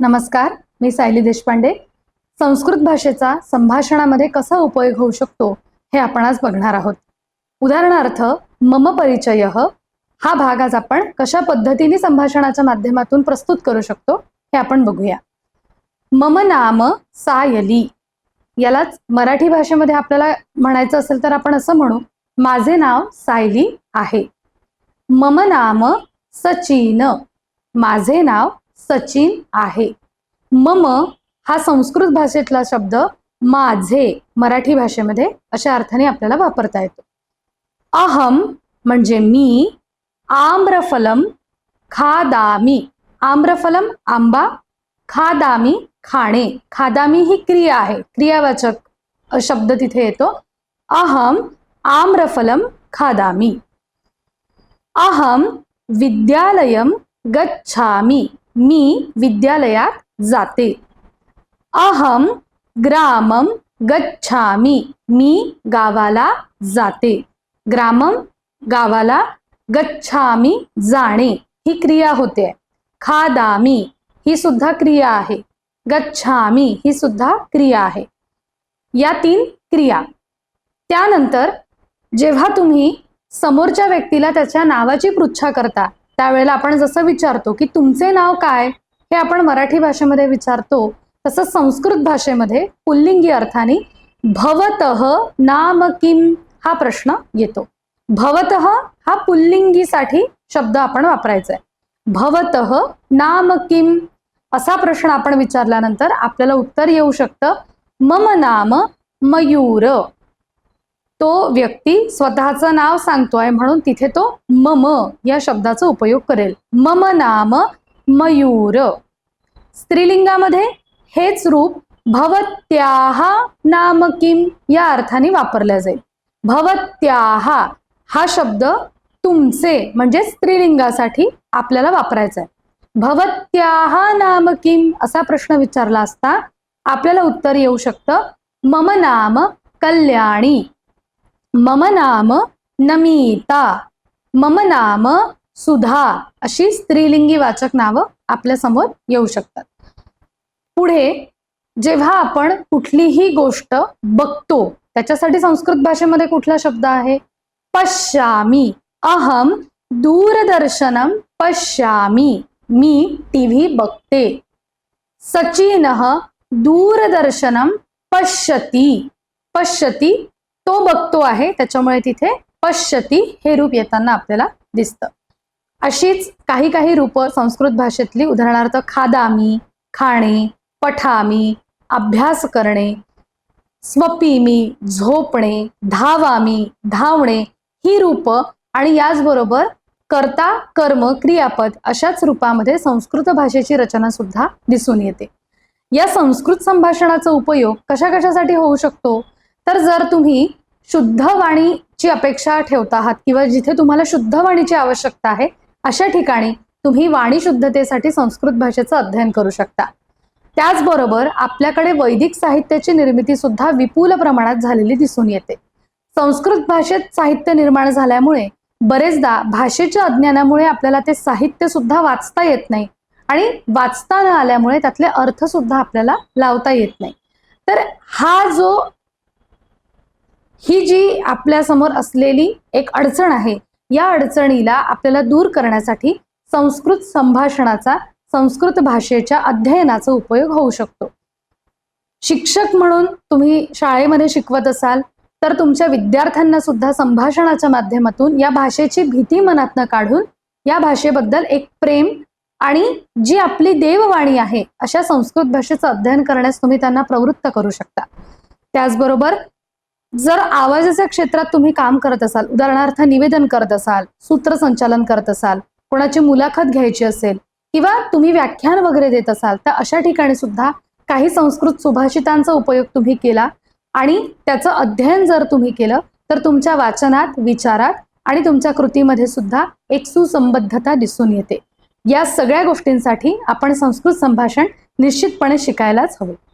नमस्कार मी सायली देशपांडे. संस्कृत भाषेचा संभाषणामध्ये कसा उपयोग होऊ शकतो हे आपण आज बघणार आहोत. उदाहरणार्थ मम परिचय हा भाग आज आपण कशा पद्धतीने संभाषणाच्या माध्यमातून प्रस्तुत करू शकतो हे आपण बघूया. मम नाम सायली. यालाच मराठी भाषेमध्ये आपल्याला म्हणायचं असेल तर आपण असं म्हणू माझे नाव सायली आहे. मम नाम सचिन. माझे नाव सचिन आहे. मम हा संस्कृत भाषेतला शब्द माझे मराठी भाषेमध्ये अशा अर्थाने आपल्याला वापरता येतो. अहम म्हणजे मी आम्रफलम खादामी. आम्रफलम आंबा खादामी खाणे. खादामी ही क्रिया आहे. क्रियावाचक शब्द तिथे येतो. अहम आम्रफलम खादामी. अहम विद्यालयम गच्छामी. मी विद्यालयात जाते. अहम ग्रामम गच्छामी. मी गावाला जाते. ग्रामम गावाला गच्छामी जाणे. ही क्रिया होते. खादामी ही सुद्धा क्रिया आहे. गच्छामी ही सुद्धा क्रिया आहे. या तीन क्रिया. त्यानंतर जेव्हा तुम्ही समोरच्या व्यक्तीला त्याच्या नावाची पृच्छा करता त्यावेळेला आपण जसं विचारतो की तुमचे नाव काय हे आपण मराठी भाषेमध्ये विचारतो तसं संस्कृत भाषेमध्ये पुल्लिंगी अर्थाने भवतः नाम किम हा प्रश्न येतो. भवतः हा पुल्लिंगीसाठी शब्द आपण वापरायचा आहे भवतः नाम किम असा प्रश्न आपण विचारल्यानंतर आपल्याला उत्तर येऊ शकतं. मम नाम मयूर. तो व्यक्ती स्वतःचं नाव सांगतोय म्हणून तिथे तो मम या शब्दाचा उपयोग करेल. मम नाम मयूर. स्त्रीलिंगामध्ये हेच रूप भवत्याहा नाम किम या अर्थाने वापरल्या जाईल. भवत्याहा हा शब्द तुमचे म्हणजे स्त्रीलिंगासाठी आपल्याला वापरायचा आहे. भवत्याहा नाम किम असा प्रश्न विचारला असता आपल्याला उत्तर येऊ शकतं. मम नाम कल्याणी. मम नाम नमिता मम नाम सुधा अशी स्त्रीलिंगी वाचक नावं आपल्यासमोर येऊ शकतात. पुढे जेव्हा आपण कुठलीही गोष्ट बघतो त्याच्यासाठी संस्कृत भाषेमध्ये कुठला शब्द आहे? पश्यामी. अहम दूरदर्शनम पश्यामी. मी टीव्ही बघते. सचिन दूरदर्शनम पश्यती. पश्यती तो बघतो आहे त्याच्यामुळे तिथे पश्यती हे रूप येताना आपल्याला दिसतं. अशीच काही काही रूप संस्कृत भाषेतली उदाहरणार्थ खादामी खाणे पठामी अभ्यास करणे स्वपिमी झोपणे धावामी धावणे ही रूप आणि याचबरोबर कर्ता कर्म क्रियापद अशाच रूपामध्ये संस्कृत भाषेची रचना सुद्धा दिसून येते. या संस्कृत संभाषणाचा उपयोग कशा कशासाठी होऊ शकतो? तर जर तुम्ही शुद्ध वाणीची अपेक्षा ठेवता आहात किंवा जिथे तुम्हाला शुद्ध वाणीची आवश्यकता आहे अशा ठिकाणी तुम्ही वाणी शुद्धतेसाठी संस्कृत भाषेचं अध्ययन करू शकता. त्याचबरोबर आपल्याकडे वैदिक साहित्याची निर्मिती सुद्धा विपुल प्रमाणात झालेली दिसून येते. संस्कृत भाषेत साहित्य निर्माण झाल्यामुळे बरेचदा भाषेच्या अज्ञानामुळे आपल्याला ते साहित्य सुद्धा वाचता येत नाही आणि वाचता न आल्यामुळे त्यातले अर्थ सुद्धा आपल्याला लावता येत नाही. तर हा जो ही जी आपल्यासमोर असलेली एक अडचण आहे या अडचणीला आपल्याला दूर करण्यासाठी संस्कृत संभाषणाचा संस्कृत भाषेच्या अध्ययनाचा उपयोग होऊ शकतो. शिक्षक म्हणून तुम्ही शाळेमध्ये शिकवत असाल तर तुमच्या विद्यार्थ्यांना सुद्धा संभाषणाच्या माध्यमातून या भाषेची भीती मनातनं काढून या भाषेबद्दल एक प्रेम आणि जी आपली देववाणी आहे अशा संस्कृत भाषेचं अध्ययन करण्यास तुम्ही त्यांना प्रवृत्त करू शकता. त्याचबरोबर जर आवाजाच्या क्षेत्रात तुम्ही काम करत असाल उदाहरणार्थ निवेदन करत असाल सूत्रसंचालन करत असाल कोणाची मुलाखत घ्यायची असेल किंवा तुम्ही व्याख्यान वगैरे देत असाल तर अशा ठिकाणी सुद्धा काही संस्कृत सुभाषितांचा उपयोग तुम्ही केला आणि त्याचं अध्ययन जर तुम्ही केलं तर तुमच्या वाचनात विचारात आणि तुमच्या कृतीमध्ये सुद्धा एक सुसंबद्धता दिसून येते. या सगळ्या गोष्टींसाठी आपण संस्कृत संभाषण निश्चितपणे शिकायलाच हवं.